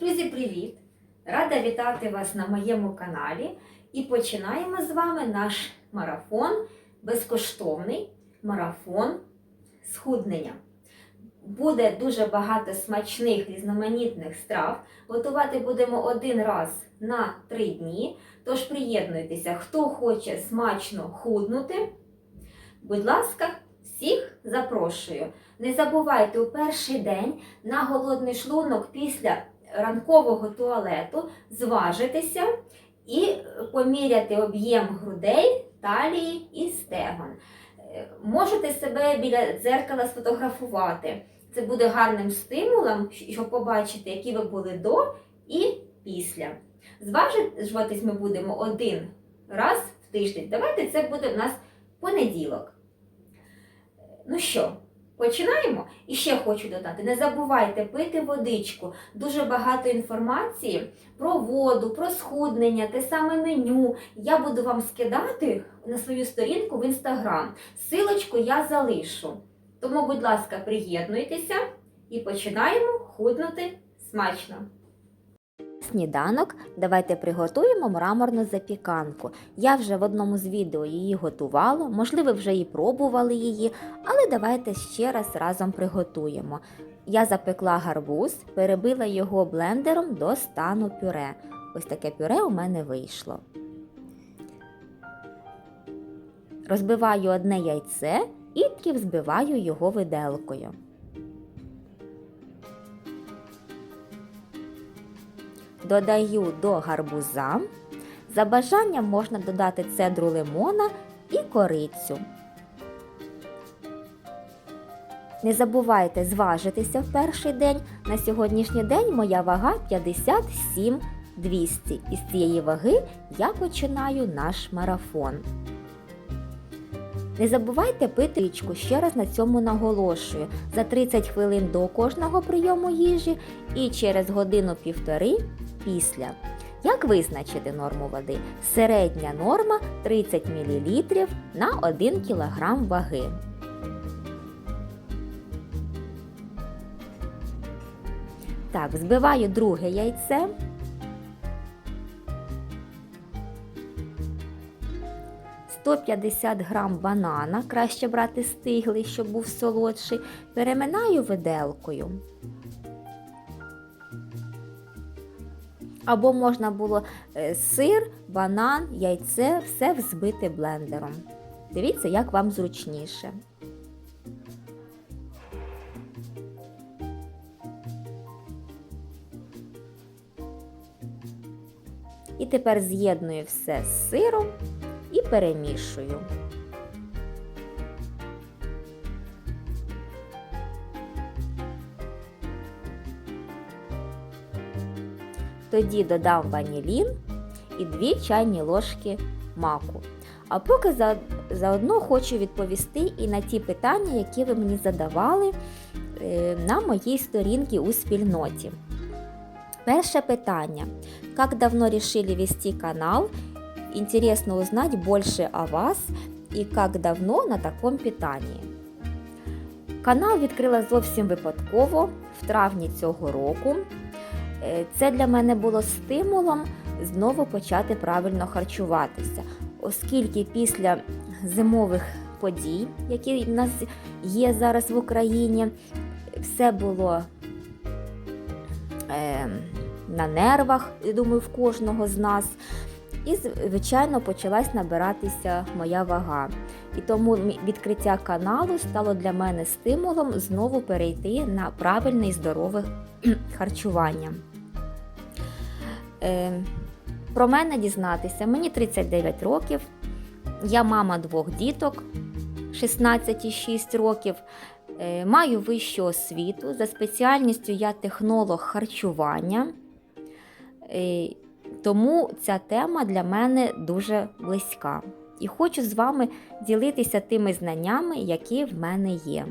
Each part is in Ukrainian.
Друзі, привіт! Рада вітати вас на моєму каналі і починаємо з вами наш марафон, безкоштовний марафон схуднення. Буде дуже багато смачних різноманітних страв. Готувати будемо один раз на три дні. Тож приєднуйтеся, хто хоче смачно худнути. Будь ласка, всіх запрошую. Не забувайте у перший день на голодний шлунок після ранкового туалету зважитися і поміряти об'єм грудей, талії і стегон. Е, Можете себе біля дзеркала сфотографувати. Це буде гарним стимулом, щоб побачити, які ви були до і після. Зважуватись ми будемо один раз в тиждень. Давайте це буде в нас понеділок. Ну що, починаємо? І ще хочу додати: не забувайте пити водичку. Дуже багато інформації про воду, про схуднення, те саме меню. Я буду вам скидати на свою сторінку в інстаграм. Силочку я залишу. Тому, будь ласка, приєднуйтеся і починаємо худнути смачно. Сніданок давайте приготуємо мраморну запіканку. Я вже в одному з відео її готувала, можливо, вже і пробували її, але давайте ще раз разом приготуємо. Я запекла гарбуз, перебила його блендером до стану пюре. Ось таке пюре у мене вийшло. Розбиваю одне яйце і взбиваю його виделкою. Додаю до гарбуза. За бажанням можна додати цедру лимона і корицю. Не забувайте зважитися в перший день. На сьогоднішній день моя вага 57 200. І з цієї ваги я починаю наш марафон. Не забувайте пити річку, ще раз на цьому наголошую, за 30 хвилин до кожного прийому їжі і через годину-півтори після. Як визначити норму води? Середня норма 30 мл на 1 кг ваги. Так, збиваю друге яйце. «150 грам банана, краще брати стиглий, щоб був солодший, переминаю виделкою. Або можна було е, сир, банан, яйце, все взбити блендером. Дивіться, як вам зручніше. І тепер з'єдную все з сиром і перемішую. Тоді додам ванілін і 2 чайні ложки маку. А поки за, заодно хочу відповісти і на ті питання, які ви мені задавали е, на моїй сторінці у спільноті. Перше питання. Как давно решили вести канал? Интересно узнать больше о вас і как давно на такому питанні. Канал відкрила зовсім випадково в травні цього року. Е, Це для мене було стимулом знову почати правильно харчуватися, оскільки після зимових подій, які в нас є зараз в Україні, все було е, на нервах, я думаю, в кожного з нас. І, звичайно, почалась набиратися моя вага. І тому відкриття каналу стало для мене стимулом знову перейти на правильне і здорове харчування. Е, про мене дізнатися. Мені 39 років. Я мама двох діток 16 і 6 років. Е, Маю вищу освіту. За спеціальністю я технолог харчування. Е, Тому ця тема для мене дуже близька. І хочу з вами ділитися тими знаннями, які в мене є.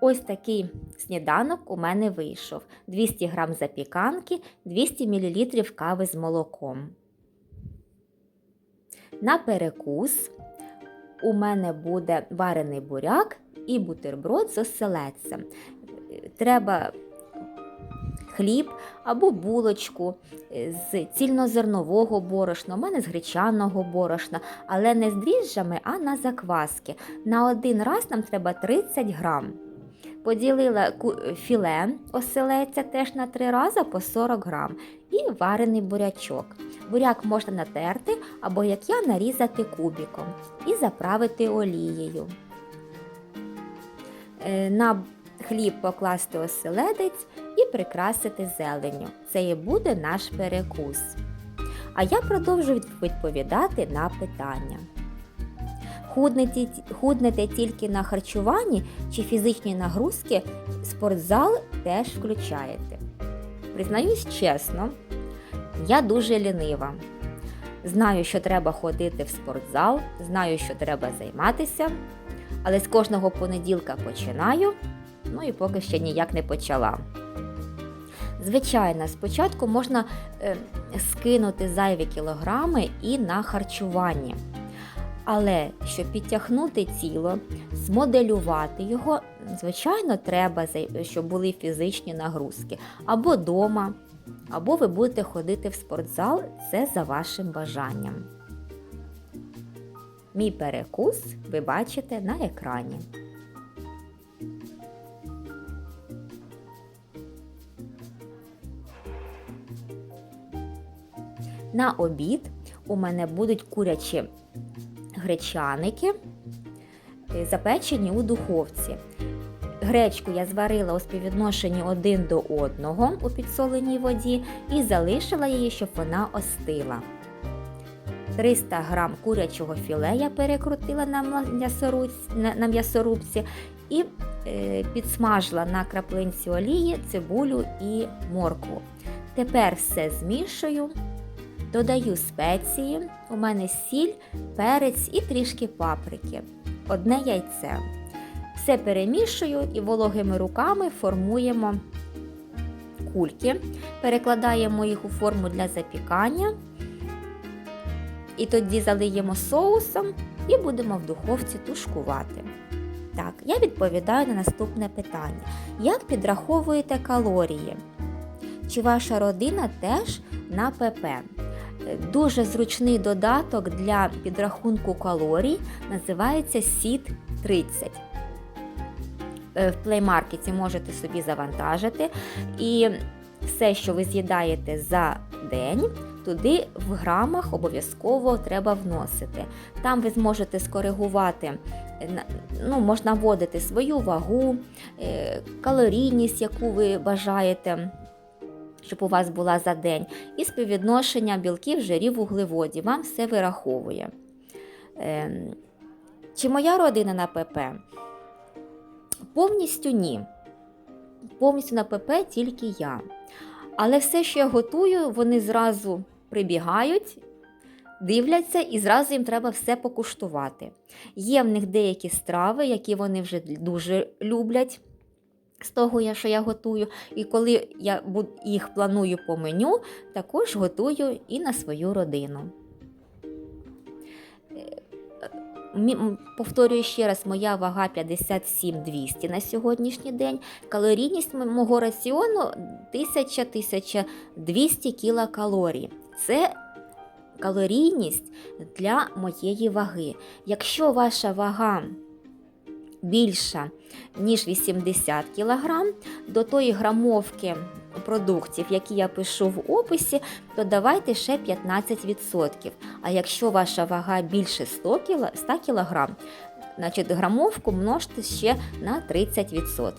Ось такий сніданок у мене вийшов: 200 г запіканки, 200 мл кави з молоком. На перекус у мене буде варений буряк і бутерброд з оселедцем. Треба хліб або булочку з цільнозернового борошна, у мене з гречаного борошна, але не з дріжджами, а на закваски. На один раз нам треба 30 грам. Поділила філе оселедця теж на три рази по 40 грам і варений бурячок. Буряк можна натерти або, як я, нарізати кубиком і заправити олією. Е, На хліб покласти оселедець і прикрасити зеленню. Це і буде наш перекус. А я продовжу відповідати на питання. Худнете, худнете тільки на харчуванні чи фізичні нагрузки, спортзал теж включаєте. Признаюсь чесно, я дуже лінива. Знаю, що треба ходити в спортзал, знаю, що треба займатися, але з кожного понеділка починаю, ну і поки ще ніяк не почала. Звичайно, спочатку можна е, скинути зайві кілограми і на харчуванні. Але щоб підтягнути тіло, змоделювати його, звичайно, треба, щоб були фізичні нагрузки. Або дома, або ви будете ходити в спортзал, це за вашим бажанням. Мій перекус ви бачите на екрані. На обід у мене будуть курячі гречаники, е, запечені у духовці. Гречку я зварила у співвідношенні один до одного у підсоленій воді і залишила її, щоб вона остила. 300 грам курячого філе я перекрутила на м'ясорубці, на, на м'ясорубці і е, підсмажила на краплинці олії цибулю і моркву. Тепер все змішую, додаю спеції. У мене сіль, перець і трішки паприки. Одне яйце. Все перемішую і вологими руками формуємо кульки, перекладаємо їх у форму для запікання. І тоді залиємо соусом і будемо в духовці тушкувати. Так, я відповідаю на наступне питання: як підраховуєте калорії? Чи ваша родина теж на ПП? Дуже зручний додаток для підрахунку калорій називається Сіт 30. Е, В Market можете собі завантажити. І все, що ви з'їдаєте за день, туди в грамах обов'язково треба вносити. Там ви зможете скоригувати, ну, можна вводити свою вагу, е, калорійність, яку ви бажаєте. Щоб у вас була за день, і співвідношення білків, жирів, вуглеводів. Вам все вираховує. Ем, Чи моя родина на ПП? Повністю ні. Повністю на ПП тільки я. Але все, що я готую, вони зразу прибігають, дивляться і зразу їм треба все покуштувати. Є в них деякі страви, які вони вже дуже люблять. З того, що я готую, і коли я їх планую по меню, також готую і на свою родину. Е, Повторюю ще раз, моя вага 57 200 на сьогоднішній день. Калорійність мого раціону 1000-1200 кілокалорій. Це калорійність для моєї ваги. Якщо ваша вага більша, ніж 80 кг, до тої грамовки продуктів, які я пишу в описі, додавайте ще 15%. А якщо ваша вага більше 100 кг, 100 кг значить грамовку множте ще на 30%.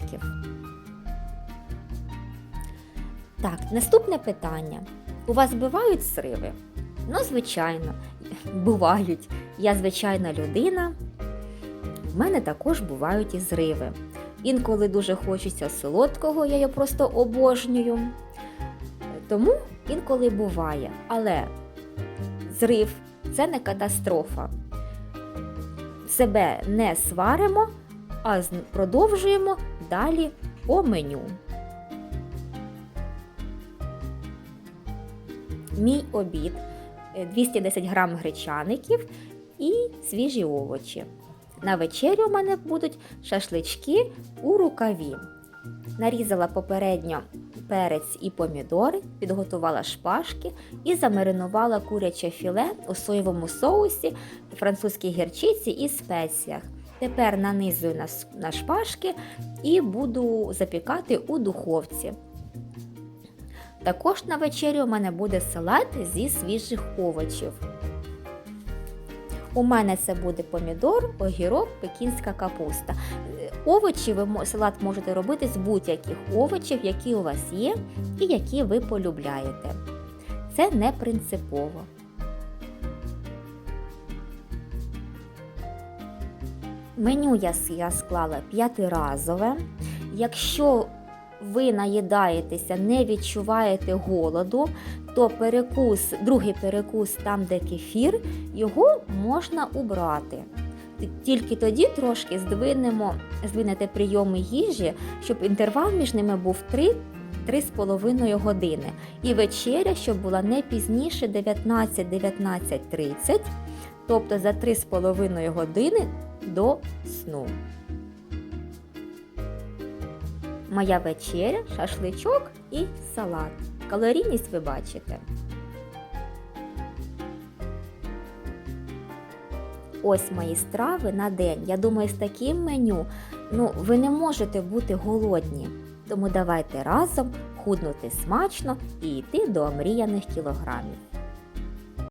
Так, наступне питання. У вас бувають сриви? Ну, звичайно, бувають. Я звичайна людина. В мене також бувають і зриви. Інколи дуже хочеться солодкого, я його просто обожнюю. Тому інколи буває. Але зрив це не катастрофа. Себе не сваримо, а продовжуємо далі по меню. Мій обід е, 210 грам гречаників і свіжі овочі. На вечерю у мене будуть шашлички у рукаві. Нарізала попередньо перець і помідори, підготувала шпажки і замаринувала куряче філе у соєвому соусі, французькій гірчиці і спеціях. Тепер нанизую на, на шпажки і буду запікати у духовці. Також на вечерю у мене буде салат зі свіжих овочів. У мене це буде помідор, огірок, пекінська капуста. Е, Овочі ви салат можете робити з будь-яких овочів, які у вас є і які ви полюбляєте. Це не принципово. Меню я, склала п'ятиразове. Якщо ви наїдаєтеся, не відчуваєте голоду, то перекус, другий перекус, там де кефір, його можна убрати. Тільки тоді трошки здвинемо, здвинете прийоми їжі, щоб інтервал між ними був 3 3,5 години. І вечеря, щоб була не пізніше 19-19.30, тобто за 3,5 години до сну. Моя вечеря, шашличок і салат. Калорійність ви бачите. Ось мої страви на день. Я думаю, з таким меню ну, ви не можете бути голодні. Тому давайте разом худнути смачно і йти до омріяних кілограмів.